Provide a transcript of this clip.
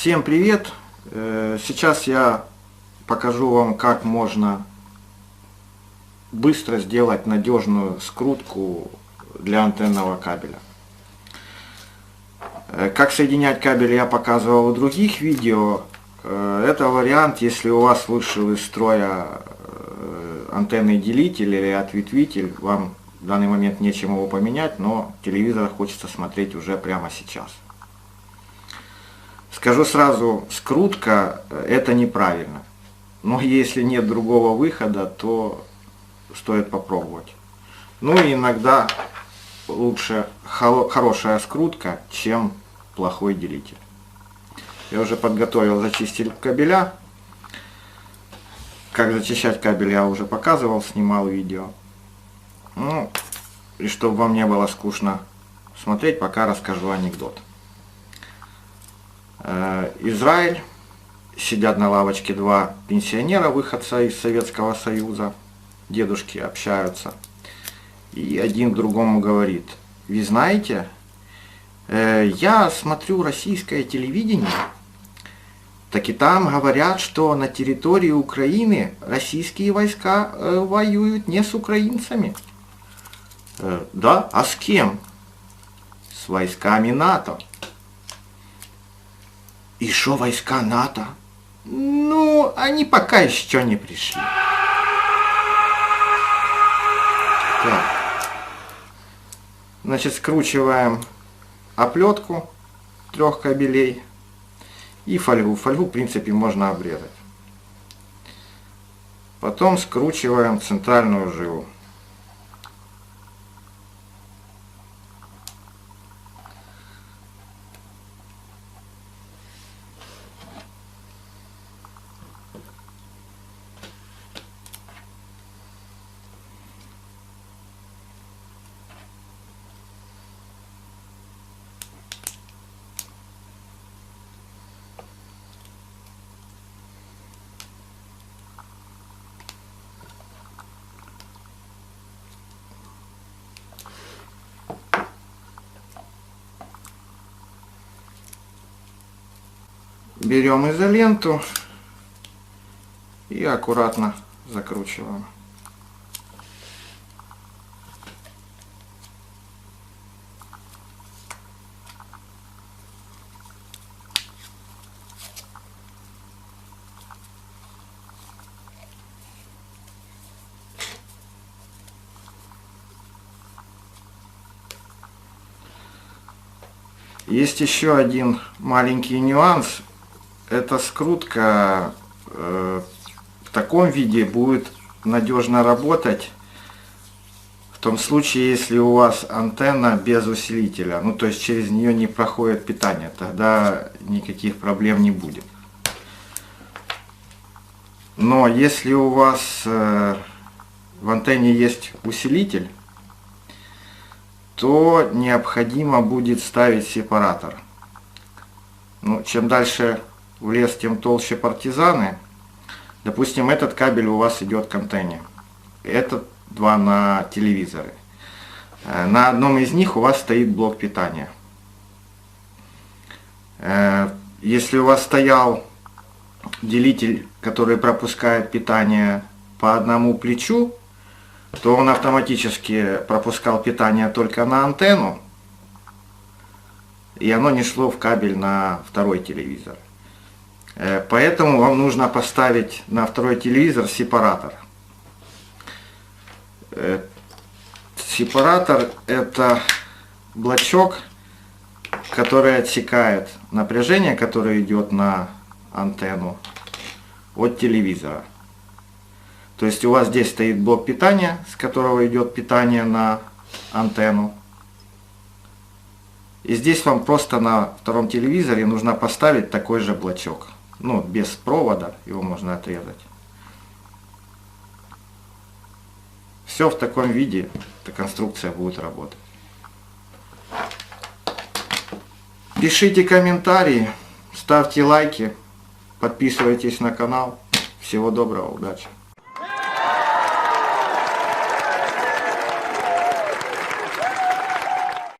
Всем привет! Э, Сейчас я покажу вам, как можно быстро сделать надежную скрутку для антенного кабеля. Э, Как соединять кабель я показывал в других видео. Э, Это вариант, если у вас вышел из строя антенный делитель или ответвитель, вам в данный момент нечем его поменять, но телевизор хочется смотреть уже прямо сейчас. Скажу сразу, скрутка э, это неправильно. Но если нет другого выхода, то стоит попробовать. Ну и иногда лучше хоро- хорошая скрутка, чем плохой делитель. Я уже подготовил зачиститель кабеля. Как зачищать кабель я уже показывал, снимал видео. Ну, и чтобы вам не было скучно смотреть, пока расскажу анекдот. Э, Израиль. Сидят на лавочке два пенсионера, выходца из Советского Союза. Дедушки общаются. И один другому говорит, вы знаете, э, я смотрю российское телевидение, так и там говорят, что на территории Украины российские войска э, воюют не с украинцами. «Э, Да, а с кем? С войсками НАТО. И что войска НАТО? Ну, они пока еще не пришли. Так. Значит, скручиваем оплетку трех кабелей и фольгу. Фольгу, в принципе, можно обрезать. Потом скручиваем центральную жилу. Берем изоленту и аккуратно закручиваем. Есть еще один маленький нюанс. Эта скрутка э, в таком виде будет надежно работать в том случае, если у вас антенна без усилителя, ну то есть через нее не проходит питание, тогда никаких проблем не будет. Но если у вас э, в антенне есть усилитель, то необходимо будет ставить сепаратор. Ну, чем дальше в лес, тем толще партизаны. Допустим, этот кабель у вас идет к антенне. Этот два на телевизоры. Э, На одном из них у вас стоит блок питания. Э, Если у вас стоял делитель, который пропускает питание по одному плечу, то он автоматически пропускал питание только на антенну, и оно не шло в кабель на второй телевизор. Э, Поэтому вам нужно поставить на второй телевизор сепаратор. Э, Сепаратор это блочок, который отсекает напряжение, которое идет на антенну от телевизора. То есть у вас здесь стоит блок питания, с которого идет питание на антенну. И здесь вам просто на втором телевизоре нужно поставить такой же блочок. Ну, без провода, его можно отрезать. Все в таком виде, эта конструкция будет работать. Пишите комментарии, ставьте лайки, подписывайтесь на канал. Всего доброго, удачи!